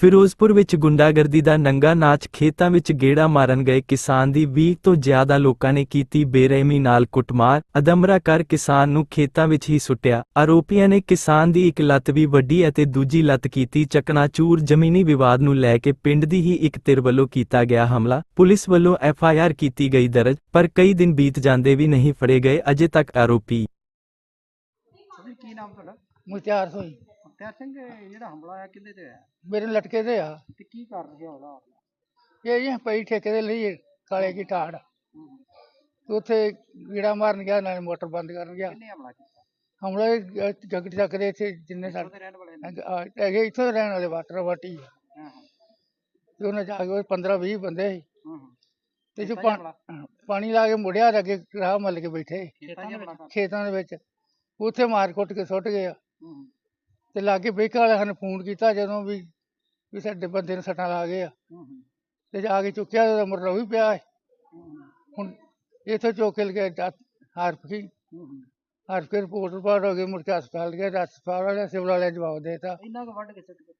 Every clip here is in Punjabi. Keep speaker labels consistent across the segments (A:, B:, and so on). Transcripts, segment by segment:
A: ਫਿਰੋਜ਼ਪੁਰ ਵਿੱਚ ਗੁੰਡਾਗਰਦੀ ਦਾ ਨੰਗਾ ਨਾਚ ਖੇਤਾਂ ਵਿੱਚ ਗੇੜਾ ਮਾਰਨ ਗਏ ਕਿਸਾਨ ਦੀ 20 ਤੋਂ ਜ਼ਿਆਦਾ ਲੋਕਾਂ ਨੇ ਕੀਤੀ ਬੇਰਹਿਮੀ ਨਾਲ ਕੁੱਟਮਾਰ ਅਦਮਰਾ ਕਰ ਕਿਸਾਨ ਨੂੰ ਖੇਤਾਂ ਵਿੱਚ ਹੀ ਸੁੱਟਿਆ। ਆਰੋਪੀਆਂ ਨੇ ਕਿਸਾਨ ਦੀ ਇੱਕ ਲੱਤ ਵੀ ਵੱਡੀ ਅਤੇ ਦੂਜੀ ਲੱਤ ਕੀਤੀ। ਚਕਨਾਚੂਰ ਜ਼ਮੀਨੀ ਵਿਵਾਦ ਨੂੰ ਲੈ ਕੇ ਪਿੰਡ ਦੀ ਹੀ ਇੱਕ ਧਿਰ ਵੱਲੋਂ ਕੀਤਾ ਗਿਆ ਹਮਲਾ। ਪੁਲਿਸ ਵੱਲੋਂ ਐਫ ਆਈ ਆਰ ਕੀਤੀ ਗਈ ਦਰਜ ਪਰ ਕਈ ਦਿਨ ਬੀਤ ਜਾਂਦੇ ਵੀ ਨਹੀਂ ਫੜੇ ਗਏ। ਅਜੇ ਤੱਕ ਆਰੋਪੀ
B: ਕੀ ਨਾਮ ਤੁਹਾਡਾ?
C: ਮੁਖਤਿਆਰ ਹੋਈ
B: ਮੁਖਤਿਆਰ ਸਿੰਘ ਇਹ ਜਿਹੜਾ ਹਮਲਾ ਆਇਆ ਕਿੰਦੇ ਤੇ ਹੋਇਆ?
C: ਮੇਰੇ ਲਟਕੇ ਤੇ ਆ।
B: ਤੇ ਕੀ ਕਾਰਨ ਸੀ ਹਮਲਾ
C: ਇਹ ਜੀ ਪਈ ਠੇਕੇ ਦੇ ਲਈ ਕਾਲੇ ਕੀ ਟਾੜ
B: ਹੂੰ।
C: ਤੇ ਉੱਥੇ ਮਾਰਨ ਗਿਆ ਨਾਲੇ ਮੋਟਰ ਬੰਦ ਕਰਨ ਗਿਆ।
B: ਕਿੰਨੇ ਹਮਲਾ ਕੀਤਾ?
C: ਹਮਲਾ ਇਹ ਜਗਤ ਚੱਕ ਦੇ ਇੱਥੇ ਜਿੰਨੇ
B: ਉਹਦੇ
C: ਸਾਡੇ
B: ਰਹਿਣ ਵਾਲੇ ਨੇ।
C: ਹੈਗੇ- ਆ, ਹੈਗੇ ਇੱਥੋਂ ਦੇ ਰਹਿਣ ਵਾਲੇ ਵਾਟਰ ਵਾਟੀ ਆ।
B: ਹਾਂ ਹਾਂ।
C: ਤੇ ਉਹਨੇ ਜਾ ਕੇ 15 20 ਬੰਦੇ ਸੀ।
B: ਹਾਂ ਹਾਂ।
C: ਤੇ ਜੋ ਪਾ-
B: ਹਮਲਾ?
C: ਪਾਣੀ ਲਾ ਕੇ ਮੁੜਿਆ ਤੇ ਅੱਗੇ ਰਾਹ ਮੱਲ ਕੇ ਬੈਠੇ
B: ਖੇਤਾਂ 'ਚ ਹਮਲਾ ਕਰ
C: ਖੇਤਾਂ ਦੇ ਵਿੱਚ। ਉੱਥੇ ਮਾਰ ਕੁੱਟ ਕੇ ਸੁੱਟ ਗਏ ਆ। ਤੇ ਲਾਗੇ ਬੇਕਾ ਵਾਲੇ ਸਾਨੂੰ ਫੋਨ ਕੀਤਾ ਜਦੋਂ ਵੀ ਵੀ ਸਾਡੇ ਬੰਦੇ ਨੂੰ ਸੱਟਾਂ ਲਾ ਗਏ ਆ ਤੇ ਜਾ ਕੇ ਚੁੱਕਿਆ ਤੇ ਮੁਰਲਾ ਵੀ ਪਿਆ ਹੈ ਹੁਣ ਇੱਥੇ ਚੁੱਕ ਕੇ ਲਗੇ ਹਾਰਪ ਕੀ। ਹਾਰਪ ਕੇ ਰਿਪੋਰਟ ਰਿਪੋਰਟ ਹੋ ਗਈ ਮੁੜ ਕੇ ਹਸਪਤਾਲ ਤੇ ਹਸਪਤਾਲ ਵਾਲੇ ਸਿਵਲ ਵਾਲਿਆਂ ਜਵਾਬ ਦੇਤਾ।
B: ਇੰਨਾ ਕੁ ਵੱਢ ਕੇ ਸੁੱਟ ਗਏ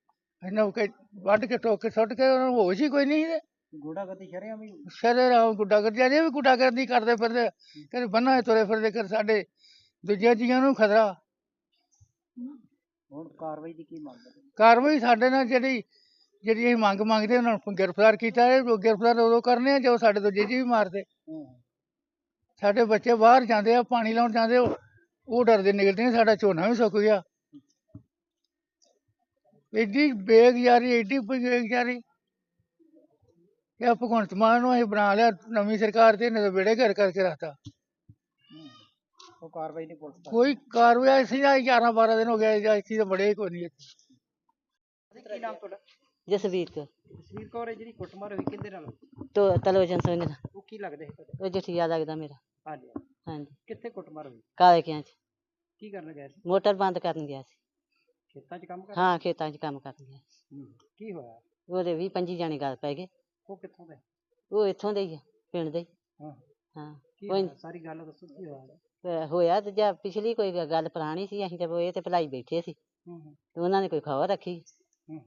C: ਇਹਨਾਂ ਨੂੰ ਕਿ ਵੱਢ ਕੇ ਟੋਕ ਕੇ ਸੁੱਟ ਕੇ ਉਹਨਾਂ ਨੂੰ ਹੋਸ਼ ਹੀ ਕੋਈ ਨਹੀਂ ਤੇ
B: ਗੋੜਾ ਗਤੀ ਸ਼ਰਿਆਂ ਵੀ
C: ਸ਼ਰੇ ਰਾਮ ਗੁੱਡਾ ਕਰ ਜਾਂਦੇ ਵੀ ਗੁੱਡਾ ਕਰਦੀ ਕਰਦੇ ਫਿਰਦੇ ਕਦੇ ਬੰਨਾ ਤੁਰੇ ਫਿਰਦੇ ਕਰ ਸਾਡੇ ਦੂਜਿਆਂ ਜੀਆਂ ਨੂੰ ਖਤਰਾ।
B: ਹੁਣ ਕਾਰਵਾਈ ਦੀ ਕੀ ਮੰਗ ਹੈ?
C: ਕਾਰਵਾਈ ਸਾਡੇ ਨਾਲ ਜਿਹੜੀ ਜਿਹੜੀ ਅਸੀਂ ਮੰਗ ਮੰਗਦੇ ਉਹਨਾਂ ਨੂੰ ਗ੍ਰਿਫਤਾਰ ਕੀਤਾ ਹੈ ਉਹ ਗ੍ਰਿਫਤਾਰ ਉਦੋਂ ਕਰਨੇ ਆ ਜਦੋਂ ਸਾਡੇ ਦੂਜੇ ਜੀ ਵੀ ਮਾਰਦੇ। ਸਾਡੇ ਬੱਚੇ ਬਾਹਰ ਜਾਂਦੇ ਆ ਪਾਣੀ ਲਾਉਣ ਜਾਂਦੇ ਉਹ ਉਹ ਡਰਦੇ ਨਿਕਲਦੇ ਨੇ ਸਾਡਾ ਝੋਨਾ ਵੀ ਸੁੱਕ ਗਿਆ। ਐਡੀ ਬੇਗਿਆਰੀ ਐਡੀ ਬੇਗਿਆਰੀ ਇਹ ਭਗਵੰਤ ਮਾਨ ਨੂੰ ਅਸੀਂ ਬਣਾ ਲਿਆ ਨਵੀਂ ਸਰਕਾਰ ਤੇ ਇਹਨੇ ਤਾਂ ਬੇੜੇ ਘਰ ਕਰਕੇ ਰੱਖਤਾ।
B: ਉਹ ਕਾਰਵਾਈ ਨਹੀਂ ਪੁਲਿਸ ਦਾ
C: ਕੋਈ ਕਾਰਵਾਈ ਸੀ ਨਾ 11 12 ਦਿਨ ਹੋ ਗਏ ਜਾਂ ਇੱਥੇ ਤਾਂ ਬੜੇ ਕੋਈ ਨਹੀਂ ਇੱਥੇ।
B: ਕੀ ਨਾਮ ਤੁਹਾਡਾ
D: ਜਸਵੀਰ ਕੌਰ
B: ਜਸਵੀਰ ਕੌਰ ਇਹ ਜਿਹੜੀ ਕੁੱਟਮਾਰ ਹੋਈ ਕਿੰਦੇ ਨਾਲ?
D: ਤੋ ਤਲੋਚਨ ਸਿੰਘ ਦਾ।
B: ਉਹ ਕੀ ਲੱਗਦੇ ਸੀ ਤੁਹਾਡੇ?
D: ਉਹ ਜਠੀਆ ਲੱਗਦਾ ਮੇਰਾ।
B: ਹਾਂਜੀ।
D: ਹਾਂਜੀ।
B: ਕਿੱਥੇ ਕੁੱਟਮਾਰ ਹੋਈ?
D: ਕਾਲੇ ਕਿਆਂ ਚ।
B: ਕੀ ਕਰਨ ਗਏ ਸੀ?
D: ਮੋਟਰ ਬੰਦ ਕਰਨ ਗਿਆ ਸੀ।
B: ਖੇਤਾਂ 'ਚ ਕੰਮ ਕਰ
D: ਹਾਂ ਖੇਤਾਂ 'ਚ ਕੰਮ ਕਰਨ ਗਿਆ ਸੀ।
B: ਹੂੰ। ਕੀ ਹੋਇਆ?
D: ਉਹਦੇ ਵੀ ਪੰਜੀ ਜਾਣੇ ਗੱਲ ਪੈ ਗਏ।
B: ਉਹ ਕਿੱਥੋਂ ਦੇ?
D: ਉਹ ਇੱਥੋਂ ਦੇ ਹੀ ਆ ਪਿੰਡ ਦੇ ਹੀ।
B: ਹਾਂ।
D: ਹਾਂ
B: ਕੀ ਹੋਇਆ? ਸਾਰੀ ਗੱਲ ਦੱਸੋ ਕੀ ਹੋਇਆ?
D: ਹੋਇਆ ਤੇ ਜਾਂ ਪਿਛਲੀ ਕੋਈ ਗੱਲ ਪੁਰਾਣੀ ਸੀ ਅਸੀਂ ਤੇ ਇਹ ਤੇ ਭਲਾਈ ਬੈਠੇ ਸੀ। ਤੇ ਉਹਨਾਂ ਨੇ ਕੋਈ ਖਬਰ ਰੱਖੀ।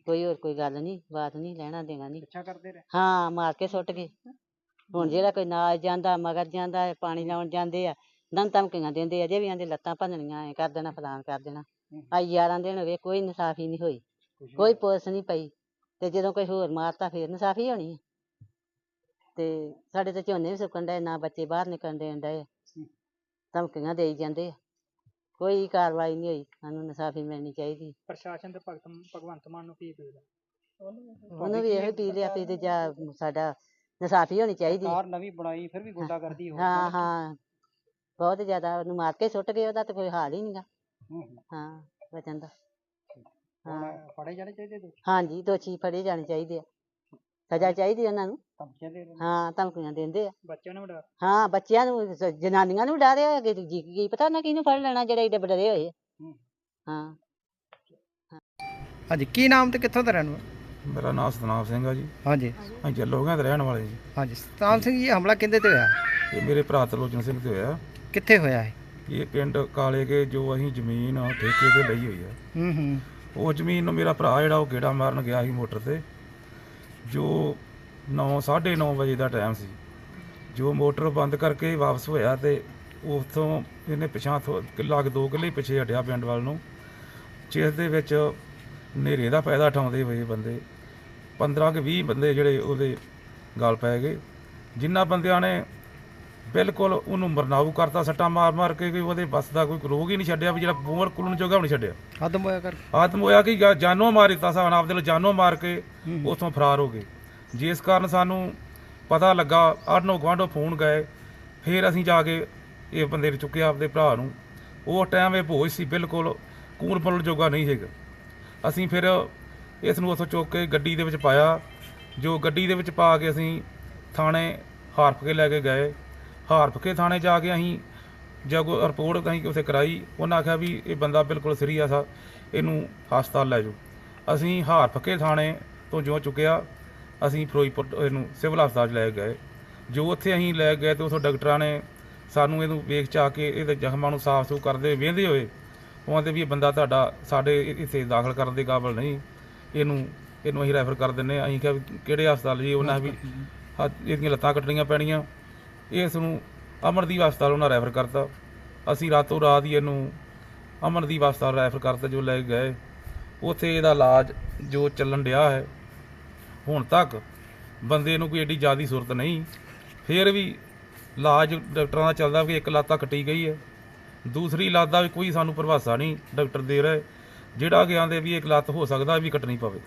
D: ਕੋਈ ਹੋਰ ਕੋਈ ਗੱਲ ਨਹੀਂ ਬਾਤ ਨਹੀਂ ਲੈਣਾ ਦੇਣਾ ਨਹੀਂ।
B: ਪਿੱਛਾ ਕਰਦੇ ਰਹੇ?
D: ਹਾਂ ਮਾਰ ਕੇ ਸੁੱਟ ਗਏ। ਹੁਣ ਜਿਹੜਾ ਕੋਈ ਨਾਲ ਜਾਂਦਾ ਮਗਰ ਜਾਂਦਾ ਹੈ, ਪਾਣੀ ਲਾਉਣ ਜਾਂਦੇ ਆ ਦਮ ਧਮਕੀਆਂ ਦਿੰਦੇ ਆ ਜੇ ਵੀ ਆਂਦੇ ਲੱਤਾਂ ਭੰਨਣੀਆਂ ਐ ਕਰ ਦੇਣਾ ਫਲਾਣ ਕਰ ਦੇਣਾ। ਆ 11 ਦਿਨ ਹੋ ਗਏ ਕੋਈ ਇਨਸਾਫੀ ਨਹੀਂ ਹੋਈ। ਕੋਈ ਪੁਲਿਸ ਨਹੀਂ ਪਈ। ਤੇ ਜਦੋਂ ਕੋਈ ਹੋਰ ਮਾਰਤਾ ਫੇਰ ਇਨਸਾਫੀ ਹੋਣੀ ਹੈ ਤੇ ਸਾਡੇ ਤੇ ਝੋਨੇ ਵੀ ਸੁੱਕਣ ਡਏ ਨਾ ਬੱਚੇ ਬਾਹਰ ਨਿਕਲਣ ਦੇਣ ਡਏ। ਧਮਕੀਆਂ ਦੇਈ ਜਾਂਦੇ ਆ। ਕੋਈ ਕਾਰਵਾਈ ਨਹੀਂ ਹੋਈ ਸਾਨੂੰ ਇਨਸਾਫੀ ਮਿਲਣੀ ਚਾਹੀਦੀ।
B: ਪ੍ਰਸ਼ਾਸਨ ਤੇ ਭਗਤ ਭਗਵੰਤ ਮਾਨ ਨੂੰ ਕੀ ਅਪੀਲ ਹੈ?
D: ਉਹਨੂੰ ਵੀ ਇਹੋ ਪੀ ਲਿਆ ਵੀ ਤੇ ਜਾਂ ਸਾਡਾ ਇਨਸਾਫੀ ਹੋਣੀ ਚਾਹੀਦੀ।
B: ਕਾਰ ਨਵੀਂ ਬਣਾਈ ਫਿਰ ਵੀ ਗੁੰਡਾਗਰਦੀ ਹੋ
D: ਹਾਂ ਹਾਂ। ਬਹੁਤ ਜ਼ਿਆਦਾ ਉਹਨੂੰ ਮਾਰ ਕੇ ਸੁੱਟ ਗਏ ਉਹਦਾ ਤੇ ਕੋਈ ਹਾਲ ਹੀ ਨਹੀਂਗਾ।
B: ਹੂੰ
D: ਬਚਨ ਦਾ
B: ਹੁਣ ਫੜੇ ਜਾਣੇ ਚਾਹੀਦੇ ਦੋਸ਼ੀ?
D: ਹਾਂਜੀ ਦੋਸ਼ੀ ਫੜੇ ਜਾਣੇ ਚਾਹੀਦੇ ਆ। ਸਜ਼ਾ ਚਾਹੀਦੀ ਉਹਨਾਂ ਨੂੰ।
B: ਧਮਕੀਆਂ ਦੇ ਰਹੇ ਨੇ।
D: ਹਾਂ ਧਮਕੀਆਂ ਦਿੰਦੇ ਆ।
B: ਬੱਚਿਆਂ ਨੂੰ ਡਰ।
D: ਹਾਂ ਬੱਚਿਆਂ ਨੂੰ ਸ- ਜਨਾਨੀਆਂ ਨੂੰ ਡਰਿਆ ਅੱਗੇ ਜੀ ਕੀ ਪਤਾ ਨਾ ਕਿਹਨੂੰ ਫੜ ਲੈਣਾ ਜਿਹੜੇ ਏਡੇ ਡਰੇ ਹੋਏ ਆ।
B: ਹੂੰ।
D: ਹਾਂ।
B: ਹਾਂਜੀ ਕੀ ਨਾਮ ਤੇ ਕਿੱਥੋਂ ਦਾ ਰਹਿਣ ਵਾਲਾ?
E: ਮੇਰਾ ਨਾਮ ਸਤਨਾਮ ਸਿੰਘ ਆ ਜੀ।
B: ਹਾਂਜੀ।
E: ਅਸੀਂ ਜੱਲੋਗਿਆਂ ਦੇ ਰਹਿਣ ਵਾਲੇ ਜੀ।
B: ਹਾਂਜੀ ਸਤਾਮ ਸਿੰਘ ਜੀ ਹਮਲਾ ਕਿੰਦੇ ਤੇ ਹੋਇਆ?
E: ਇਹ ਮੇਰੇ ਭਰਾ ਤਲੋਚਨ ਸਿੰਘ ਤੇ ਹੋਇਆ।
B: ਕਿੱਥੇ ਹੋਇਆ ਹੈ
E: ਇਹ ਪਿੰਡ ਕਾਲੇ ਕੇ ਜੋ ਅਸੀਂ ਜ਼ਮੀਨ ਠੇਕੇ ਤੇ ਲਈ ਹੋਈ ਆ।
B: ਹੂੰ ਹੂੰ।
E: ਉਹ ਜ਼ਮੀਨ ਨੂੰ ਮੇਰਾ ਭਰਾ ਜਿਹੜਾ ਉਹ ਗੇੜਾ ਮਾਰਨ ਗਿਆ ਸੀ ਮੋਟਰ ਤੇ। ਜੋ 9 9:30 ਵਜੇ ਦਾ ਟਾਈਮ ਸੀ, ਜੋ ਮੋਟਰ ਬੰਦ ਕਰਕੇ ਵਾਪਸ ਹੋਇਆ ਤੇ ਉਥੋਂ ਇਹਨੇ ਪਿਛਾਂ ਥੋ- ਕਿੱਲਾ ਕੁ ਦੋ ਕਿੱਲੇ ਪਿੱਛੇ ਹਟਿਆ ਪਿੰਡ ਵੱਲ ਨੂੰ। ਜਿਸ ਦੇ ਵਿੱਚ ਹਨੇਰੇ ਦਾ ਫਾਇਦਾ ਉਠਾਉਂਦੇ ਹੋਏ ਬੰਦੇ 15 ਕਿ 20 ਬੰਦੇ ਜਿਹੜੇ ਉਹਦੇ ਗਲ ਪੈ ਗਏ। ਜਿਨ੍ਹਾਂ ਬੰਦਿਆਂ ਨੇ ਬਿਲਕੁਲ ਉਹਨੂੰ ਮਰਨਾਊ ਕਰਤਾ ਸੱਟਾਂ ਮਾਰ ਮਾਰ ਕੇ ਕੋਈ ਉਹਦੇ ਬਸ ਦਾ ਕੋਈ ਰੋਗ ਹੀ ਨਹੀਂ ਛੱਡਿਆ ਵੀ ਜਿਹੜਾ ਬੂਮਰ ਕੁਲਣ ਜੋਗਾ ਵੀ ਨਹੀਂ ਛੱਡਿਆ।
B: ਖਤਮ ਹੋਇਆ ਕਰ।
E: ਆਤਮ ਹੋਇਆ ਕਿ? ਜਾ- ਜਾਨੋਂ ਮਾਰ ਦਿੱਤਾ ਸਾਨ ਆਪਦੇ ਨੂੰ ਜਾਨੋਂ ਮਾਰ ਕੇ ਉਥੋਂ ਫਰਾਰ ਹੋ ਗਏ। ਜਿਸ ਕਾਰਨ ਸਾਨੂੰ ਪਤਾ ਲੱਗਾ ਆਠਨੋ ਗਵਾਂਢੋਂ ਫੋਨ ਗਏ ਫਿਰ ਅਸੀਂ ਜਾ ਕੇ ਇਹ ਬੰਦੇ ਨੂੰ ਚੁੱਕਿਆ ਆਪਦੇ ਭਰਾ ਨੂੰ। ਉਹ ਟਾਈਮ ਇਹ ਭੋਜ ਸੀ ਬਿਲਕੁਲ ਕੂਣ ਪਲਣ ਜੋਗਾ ਨਹੀਂ ਹੈਗਾ ਅਸੀਂ ਫਿਰ ਇਸ ਨੂੰ ਉਥੋਂ ਚੁੱਕ ਕੇ ਗੱਡੀ ਦੇ ਵਿੱਚ ਪਾਇਆ। ਜੋ ਗੱਡੀ ਦੇ ਵਿੱਚ ਪਾ ਕੇ ਅਸੀਂ ਥਾਣੇ ਹਾਰਫ ਕੇ ਲੈ ਕੇ ਗਏ। ਹਾਰਫ ਕੇ ਥਾਣੇ ਜਾ ਕੇ ਅਸੀਂ ਜਦ ਰਿਪੋਰਟ ਅਸੀਂ ਉਸੇ ਕਰਾਈ ਉਹਨਾਂ ਆਖਿਆ ਵੀ ਇਹ ਬੰਦਾ ਬਿਲਕੁਲ ਸੀਰੀਅਸ ਆ ਇਹਨੂੰ ਹਸਪਤਾਲ ਲੈ ਜਾਓ। ਅਸੀਂ ਹਾਰ ਫੱਕੇ ਥਾਣੇ ਤੋਂ ਜੋ ਚੁੱਕਿਆ ਅਸੀਂ ਫਿਰੋਜ਼ਪੁਰ ਇਹਨੂੰ ਸਿਵਲ ਹਸਪਤਾਲ 'ਚ ਲੈ ਗਏ। ਜੋ ਉੱਥੇ ਅਸੀਂ ਲੈ ਗਏ ਤੇ ਉਥੋਂ ਡਾਕਟਰਾਂ ਨੇ ਸਾਨੂੰ ਇਹਨੂੰ ਵੇਖ ਚਾ ਕੇ ਇਹਦੇ ਜ਼ਖਮਾਂ ਨੂੰ ਸਾਫ਼ ਸੁਥਰਾ ਕਰਦੇ ਵੇਂਦੇ ਹੋਏ ਉਹ ਕਹਿੰਦੇ ਵੀ ਇਹ ਬੰਦਾ ਤੁਹਾਡਾ ਸਾਡੇ ਇੱਥੇ ਦਾਖਲ ਕਰਨ ਦੇ ਕਾਬਿਲ ਨਹੀਂ ਇਹਨੂੰ ਇਹਨੂੰ ਅਸੀਂ ਰੈਫਰ ਕਰ ਦਿੰਨੇ ਆ। ਅਸੀਂ ਕਿਹਾ ਵੀ ਕਿਹੜੇ ਹਸਪਤਾਲ ਜੀ? ਉਹਨਾਂ ਵੀ ਇਹਦੀਆਂ ਲੱਤਾਂ ਕੱਟਣੀਆਂ ਪੈਣੀਆਂ। ਇਸ ਨੂੰ ਅਮਰਦੀਪ ਹਸਪਤਾਲ ਉਹਨਾਂ ਰੈਫਰ ਕਰਤਾ। ਅਸੀਂ ਰਾਤੋਂ ਰਾਤ ਹੀ ਇਹਨੂੰ ਅਮਰਦੀਪ ਹਸਪਤਾਲ ਰੈਫਰ ਕਰਤਾ, ਜੋ ਲੈ ਗਏ। ਉੱਥੇ ਇਹਦਾ ਇਲਾਜ ਜੋ ਚੱਲਣ ਡਿਆ ਹੈ, ਹੁਣ ਤੱਕ ਬੰਦੇ ਨੂੰ ਕੋਈ ਏਡੀ ਜ਼ਿਆਦੀ ਸੁਰਤ ਨਹੀਂ। ਫਿਰ ਵੀ ਇਲਾਜ ਡਾਕਟਰਾਂ ਦਾ ਚੱਲਦਾ ਵੀ ਇੱਕ ਲੱਤ ਤਾਂ ਕੱਟੀ ਗਈ ਹੈ। ਦੂਸਰੀ ਲੱਤ ਦਾ ਵੀ ਕੋਈ ਸਾਨੂੰ ਪ੍ਰਭਾਸਾ ਨਹੀਂ, ਡਾਕਟਰ ਦੇ ਰਹੇ। ਜਿਹੜਾ ਕਿ ਆਂਦੇ ਵੀ ਇੱਕ ਲੱਤ ਹੋ ਸਕਦਾ, ਵੀ ਕੱਟਣੀ ਪਵੇ।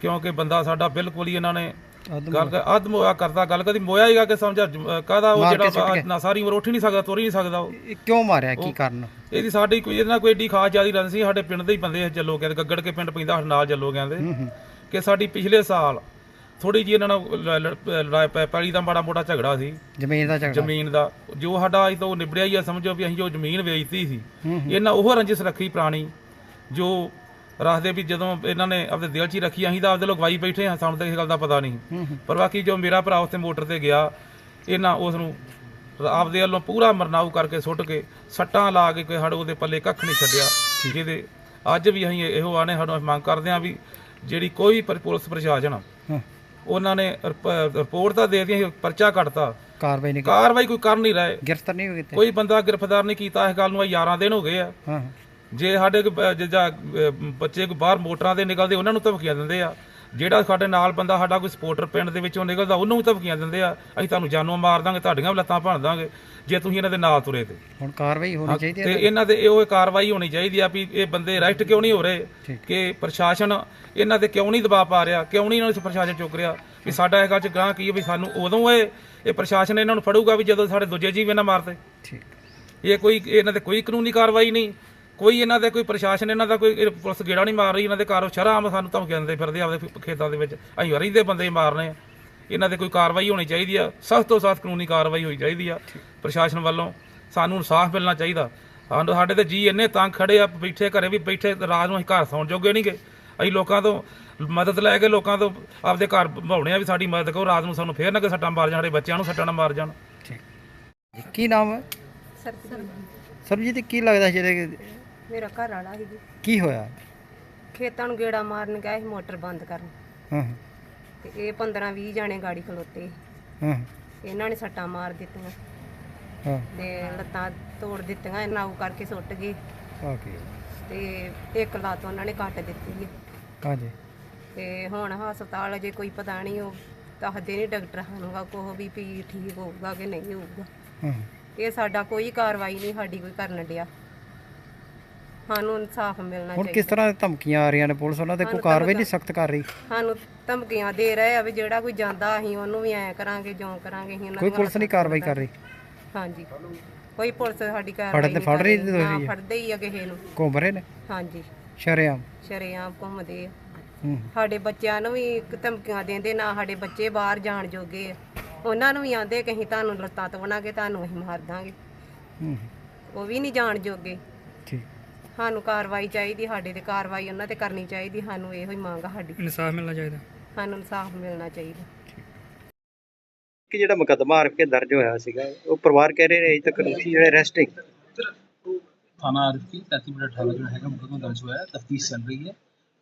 E: ਕਿਉਂਕਿ ਬੰਦਾ ਸਾਡਾ ਬਿਲਕੁਲ ਹੀ ਇਹਨਾਂ ਨੇ ਗੱਲ ਕਰ- ਅੱਧ ਮੋਇਆ ਕਰਦਾ ਗੱਲ ਕਦੀ ਮੋਇਆ ਹੀਗਾ ਕਿ ਸਮਝਾ ਕਾਹਦਾ ਉਹ
B: ਮਾਰ ਕੇ ਸੁੱਟ
E: ਜਿਹੜਾ। ਨਾ ਸਾਰੀ ਉਮਰ ਉੱਠ ਹੀ ਨਹੀਂ ਸਕਦਾ ਤੁਰ ਹੀ ਨਹੀਂ ਸਕਦਾ ਉਹ।
B: ਇਹ ਕਿਉਂ ਮਾਰਿਆ ਕੀ ਕਾਰਨ?
E: ਇਹਦੀ ਸਾਡੀ ਕੋਈ ਇਹਦੇ ਨਾਲ ਕੋਈ ਏਡੀ ਖਾਸ ਜਿਆਦੀ ਰੰਜ ਸੀ ਸਾਡੇ ਪਿੰਡ ਦੇ ਹੀ ਬੰਦੇ ਜੱਲੋ ਕਹਿੰਦੇ ਗੱਗੜ ਕੇ ਪਿੰਡ ਪੈਂਦਾ ਸਾਡੇ ਨਾਲ ਜੱਲੋ ਕਹਿੰਦੇ। ਕਿ ਸਾਡੀ ਪਿਛਲੇ ਸਾਲ ਥੋੜੀ ਜਿਹੀ ਇਹਨਾਂ ਨਾਲ ਲ- ਲ- ਲ- ਪ- ਪੈਲੀ ਦਾ ਮਾੜਾ ਮੋਟਾ ਝਗੜਾ ਸੀ।
B: ਜ਼ਮੀਨ ਦਾ ਝਗੜਾ।
E: ਜ਼ਮੀਨ ਦਾ। ਜੋ ਸਾਡਾ ਅਜ ਤੋਂ ਨਿਬੜਿਆ ਹੀ ਆ ਸਮਝੋ ਵੀ ਅਸੀਂ ਜੋ ਜ਼ਮੀਨ ਵੇਚਤੀ ਸੀ। ਇਹਨਾਂ ਉਹ ਰੰਜਿਸ਼ ਰੱਖੀ ਪੁਰਾਣੀ ਜੋ ਰੱਖਦੇ ਵੀ ਜਦੋਂ ਇਹਨਾਂ ਨੇ ਆਪਦੇ ਦਿਲ 'ਚ ਹੀ ਰੱਖੀ ਅਸੀਂ ਤਾਂ ਆਪਦੇ ਲੋਕ ਗਵਾਈ ਬੈਠੇ ਹਾਂ ਸਾਨੂੰ ਤਾਂ ਇਸ ਗੱਲ ਦਾ ਪਤਾ ਨਹੀਂ। ਪਰ ਬਾਕੀ ਜੋ ਮੇਰਾ ਭਰਾ ਉੱਥੇ ਮੋਟਰ ਤੇ ਗਿਆ ਇਹਨਾਂ ਉਸ ਨੂੰ ਆਪਦੇ ਵੱਲੋਂ ਪੂਰਾ ਮਰਨਾਊ ਕਰਕੇ ਸੁੱਟ ਕੇ ਸੱਟਾਂ ਲਾ ਕੇ ਕੋਈ ਸਾਡੇ ਉਹਦੇ ਪੱਲੇ ਕੱਖ ਨਹੀਂ ਛੱਡਿਆ। ਜਿਹਦੇ ਅੱਜ ਵੀ ਅਸੀਂ ਇਹੋ ਆਨੇ ਸਾਨੂੰ ਮੰਗ ਕਰਦੇ ਹਾਂ ਵੀ ਜਿਹੜੀ ਕੋਈ ਪੁਲਿਸ ਪ੍ਰਸ਼ਾਸਨ ਆ, ਉਹਨਾਂ ਨੇ ਰਿਪ- ਰਿਪੋਰਟ ਤਾਂ ਦੇ ਦਿੱਤੀ ਪਰਚਾ ਕੱਟਤਾ।
B: ਕਾਰਵਾਈ ਨਹੀਂ।
E: ਕਾਰਵਾਈ ਕੋਈ ਕਰ ਨਹੀਂ ਰਹੇ।
B: ਗ੍ਰਿਫਤਾਰ ਨਹੀਂ ਕਿਤੇ?
E: ਕੋਈ ਬੰਦਾ ਗ੍ਰਿਫਤਾਰ ਨਹੀਂ ਕੀਤਾ ਇਸ ਗੱਲ ਨੂੰ 11 ਦਿਨ ਹੋ ਗਏ ਆ।
B: ਹਾਂ।
E: ਜੇ ਸਾਡੇ ਅਹ, ਬੱਚੇ ਕੋਈ ਬਾਹਰ ਮੋਟਰਾਂ ਤੇ ਨਿਕਲਦੇ ਉਹਨਾਂ ਨੂੰ ਧਮਕੀਆਂ ਦਿੰਦੇ ਆ। ਜਿਹੜਾ ਸਾਡੇ ਨਾਲ ਬੰਦਾ ਸਾਡਾ ਕੋਈ ਸਪੋਰਟਰ ਪਿੰਡ ਦੇ ਵਿੱਚੋਂ ਨਿਕਲਦਾ ਉਹਨੂੰ ਵੀ ਧਮਕੀਆਂ ਦਿੰਦੇ ਆ। ਅਸੀਂ ਤੁਹਾਨੂੰ ਜਾਨੋਂ ਮਾਰ ਦਾਂਗੇ ਤੁਹਾਡੀਆਂ ਵੀ ਲੱਤਾਂ ਭੰਨ ਦਾਂਗੇ ਜੇ ਤੁਸੀਂ ਇਹਨਾਂ ਦੇ ਨਾਲ ਤੁਰੇ ਤੇ।
B: ਹੁਣ ਕਾਰਵਾਈ ਹੋਣੀ ਚਾਹੀਦੀ
E: ਤੇ
B: ਹੈ
E: ਇਹਨਾਂ ਤੇ ਇਹੋ ਕਾਰਵਾਈ ਹੋਣੀ ਚਾਹੀਦੀ ਆ ਵੀ ਇਹ ਬੰਦੇ ਅਰੈਸਟ ਕਿਉਂ ਨਹੀਂ ਹੋ ਰਹੇ। ਕਿ ਪ੍ਰਸ਼ਾਸਨ ਇਹਨਾਂ ਤੇ ਕਿਉਂ ਨਹੀਂ ਦਬਾਅ ਪਾ ਰਿਹਾ? ਕਿਉਂ ਨਹੀਂ ਇਹਨਾਂ ਨੂੰ ਪ੍ਰਸ਼ਾਸਨ ਚੁੱਕ ਰਿਹਾ? ਵੀ ਸਾਡਾ ਇਹ ਗੱਲ ਚ ਗਾਂ ਕੀ ਹੈ ਵੀ ਸਾਨੂੰ ਉਦੋਂ ਇਹ ਇਹ ਪ੍ਰਸ਼ਾਸਨ ਇਹਨਾਂ ਨੂੰ ਫੜੂਗਾ ਵੀ ਜਦੋਂ ਸਾਡੇ ਦੂਜੇ ਜੀਵ ਇਹਨਾਂ ਮਾਰਦੇ।
B: ਠੀਕ।
E: ਇਹ ਕੋਈ ਇਹਨਾਂ ਤੇ ਕੋਈ ਕਾਨੂੰਨੀ ਕਾਰਵਾਈ ਨਹੀਂ। ਕੋਈ ਇਹਨਾਂ ਦੇ ਕੋਈ ਪ੍ਰਸ਼ਾਸਨ ਇਹਨਾਂ ਦਾ ਕੋਈ ਪੁਲਿਸ ਗੇੜਾ ਨਹੀਂ ਮਾਰ ਰਹੀ ਇਹਨਾਂ ਦੇ ਘਰ ਸ਼ਰਾਮ ਸਾਨੂੰ ਧਮਕੀਆਂ ਦਿੰਦੇ ਫਿਰਦੇ ਆਪਦੇ ਖੇਤਾਂ ਦੇ ਵਿੱਚ। ਅਸੀਂ ਰਹਿੰਦੇ ਬੰਦੇ ਮਾਰਨੇ ਆ। ਇਹਨਾਂ ਤੇ ਕੋਈ ਕਾਰਵਾਈ ਹੋਣੀ ਚਾਹੀਦੀ ਆ। ਸਖਤ ਤੋਂ ਸਖਤ ਕਾਨੂੰਨੀ ਕਾਰਵਾਈ ਹੋਣੀ ਚਾਹੀਦੀ ਆ ਪ੍ਰਸ਼ਾਸਨ ਵੱਲੋਂ। ਸਾਨੂੰ ਇਨਸਾਫ ਮਿਲਣਾ ਚਾਹੀਦਾ। ਸਾਨੂੰ ਸਾਡੇ ਤੇ ਜੀ ਇੰਨੇ ਤੰਗ ਖੜੇ ਆ ਬੈਠੇ ਘਰੇ ਵੀ ਬੈਠੇ ਰਾਤ ਨੂੰ ਅਸੀਂ ਘਰ ਸੌਣ ਜੋਗੇ ਨਹੀਂਗੇ ਅਸੀਂ ਲੋਕਾਂ ਤੋਂ ਮਦਦ ਲੈ ਕੇ ਲੋਕਾਂ ਤੋਂ ਆਪਦੇ ਘਰ ਭਾਉਣੇ ਆ ਵੀ ਸਾਡੀ ਮਦਦ ਕਰੋ। ਰਾਤ ਨੂੰ ਸਾਨੂੰ ਫੇਰ ਨਾ ਕਿ ਸੱਟਾਂ ਮਾਰ ਜਾਣ ਸਾਡੇ ਬੱਚਿਆਂ ਨੂੰ ਸੱਟਾਂ ਨਾ ਮਾਰ ਜਾਣ।
B: ਜੀ ਕੀ ਨਾਮ ਹੈ? ਸਰਬਜੀਤ ਕੀ ਲੱਗਦਾ ਜਿਹੜੇ
F: ਮੇਰਾ ਘਰ ਵਾਲਾ ਸੀ ਜੀ।
B: ਕੀ ਹੋਇਆ?
F: ਖੇਤਾਂ ਨੂੰ ਗੇੜਾ ਮਾਰਨ ਗਿਆ ਸੀ ਮੋਟਰ ਬੰਦ ਕਰਨ।
B: ਹਾਂ।
F: ਤੇ ਇਹ 15 20 ਜਾਣੇ ਗਾੜੀ ਖਲੋਤੇ
B: ਹਾਂ।
F: ਇਹਨਾਂ ਨੇ ਸੱਟਾਂ ਮਾਰ ਦਿੱਤੀਆਂ।
B: ਹਾਂ।
F: ਤੇ ਲੱਤਾਂ ਤੋੜ ਦਿੱਤੀਆਂ ਇਹ ਨਾਉ ਕਰਕੇ ਸੁੱਟ ਗਏ।
B: ਓਕੇ
F: ਤੇ ਇੱਕ ਲੱਤ ਉਹਨਾਂ ਨੇ ਕੱਟ ਦਿੱਤੀ ਹੈ
B: ਕਾਂਜੇ
F: ਤੇ ਹੁਣ ਹਸਪਤਾਲ ਅਜੇ ਕੋਈ ਪਤਾ ਨਹੀਂ ਉਹ ਦੱਸਦੇ ਨਹੀਂ ਡਾਕਟਰ ਸਾਨੂੰ ਕੋਹ ਵੀ ਵੀ ਠੀਕ ਹੋਊਗਾ ਕਿ ਨਹੀਂ ਹੋਊਗਾ।
B: ਹਾਂ।
F: ਇਹ ਸਾਡਾ ਕੋਈ ਕਾਰਵਾਈ ਨਹੀਂ ਸਾਡੀ ਕੋਈ ਕਰਨ ਡਿਆ। ਸਾਨੂੰ ਇਨਸਾਫ ਮਿਲਣਾ
B: ਹੁਣ ਕਿਸ
F: ਚਾਹੀਦਾ
B: ਤਰ੍ਹਾਂ ਦੀ ਧਮਕੀਆਂ ਆ ਰਹੀਆਂ ਨੇ ਪੁਲਿਸ ਉਹਨਾਂ ਤੇ ਕੋਈ
F: ਸਾਨੂੰ
B: ਕਾਰਵਾਈ ਨਹੀਂ ਸਖਤ ਕਰ ਰਹੀ?
F: ਸਾਨੂੰ ਧਮਕੀਆਂ ਦੇ ਰਹੇ ਆ ਵੀ ਜਿਹੜਾ ਕੋਈ ਜਾਂਦਾ ਅਸੀਂ ਉਹਨੂੰ ਵੀ ਐ ਕਰਾਂਗੇ ਜਿਉਂ ਕਰਾਂਗੇ ਅਸੀਂ ਉਹਨਾਂ
B: ਕੋਈ ਪੁਲਿਸ ਨਹੀਂ ਕਾਰਵਾਈ ਕਰ ਰਹੀ?
F: ਹਾਂਜੀ। ਕੋਈ ਪੁਲਿਸ ਸਾਡੀ
B: ਫੜਨ
F: ਕਾਰਵਾਈ
B: ਤੇ ਫੜ ਰਹੀ
F: ਕਰ
B: ਦੋਸ਼ੀ
F: ਹਾਂ,
B: ਹੈ।
F: ਫੜਦੇ ਹੀ ਆ ਕਿਸੇ ਨੂੰ।
B: ਘੁੰਮ ਰਹੇ ਨੇ?
F: ਹਾਂਜੀ।
B: ਸ਼ਰੇਆਮ?
F: ਸ਼ਰੇਆਮ ਘੁੰਮਦੇ ਆ।
B: ਹੂੰ।
F: ਸਾਡੇ ਬੱਚਿਆਂ ਨੂੰ ਵੀ ਇੱਕ ਧਮਕੀਆਂ ਦਿੰਦੇ ਨਾ ਸਾਡੇ ਬੱਚੇ ਬਾਹਰ ਜਾਣ ਜੋਗੇ ਆ। ਉਹਨਾਂ ਨੂੰ ਵੀ ਆਂਦੇ ਕਿ ਅਸੀਂ ਤੁਹਾਨੂੰ ਲੱਤਾਂ ਤੋੜਾਂਗੇ ਤੁਹਾਨੂੰ ਅਸੀਂ ਮਾਰ ਦਾਂਗੇ।
B: ਹੂੰ।
F: ਉਹ ਵੀ ਨਹੀਂ ਜਾਣ ਜੋਗੇ।
B: ਠੀਕ।
F: ਸਾਨੂੰ ਕਾਰਵਾਈ ਚਾਹੀਦੀ ਸਾਡੇ ਤੇ ਕਾਰਵਾਈ ਉਹਨਾਂ ਤੇ ਕਰਨੀ ਚਾਹੀਦੀ ਸਾਨੂੰ ਇਹੋ ਹੀ ਮੰਗ ਆ ਸਾਡੀ।
B: ਇਨਸਾਫ ਮਿਲਣਾ ਚਾਹੀਦਾ।
F: ਸਾਨੂੰ ਇਨਸਾਫ ਮਿਲਣਾ ਚਾਹੀਦਾ।
G: ਕਿ ਜਿਹੜਾ ਮੁਕੱਦਮਾ ਆਰ ਕੇ ਦਰਜ ਹੋਇਆ ਸੀਗਾ ਉਹ ਪਰਿਵਾਰ ਕਹਿ ਰਹੇ ਨੇ ਅਜੇ ਤੱਕ ਦੋਸ਼ੀ ਜਿਹੜੇ ਅਰੈਸਟ ਹੈ
H: ਥਾਣਾ ਆਰਫੀ 33 ਮਿੰਟ 18 ਜਿਹੜਾ ਹੈਗਾ ਮੁਕੱਦਮਾ ਦਰਜ ਹੋਇਆ ਹੈ ਤਫਤੀਸ਼ ਚੱਲ ਰਹੀ ਹੈ।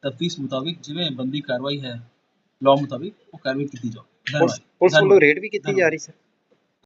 H: ਤਫਤੀਸ਼ ਮੁਤਾਬਿਕ ਜਿਵੇਂ ਬੰਦੀ ਕਾਰਵਾਈ ਹੈ ਲਾਅ ਮੁਤਾਬਿਕ ਉਹ ਕਾਰਵਾਈ ਕੀਤੀ ਜਾਓ
G: ਪੁਲਿਸ ਪੁਲਿਸ ਵੱਲੋਂ ਰੇਡ ਵੀ ਕੀਤੀ ਜਾ ਰਹੀ ਸਰ?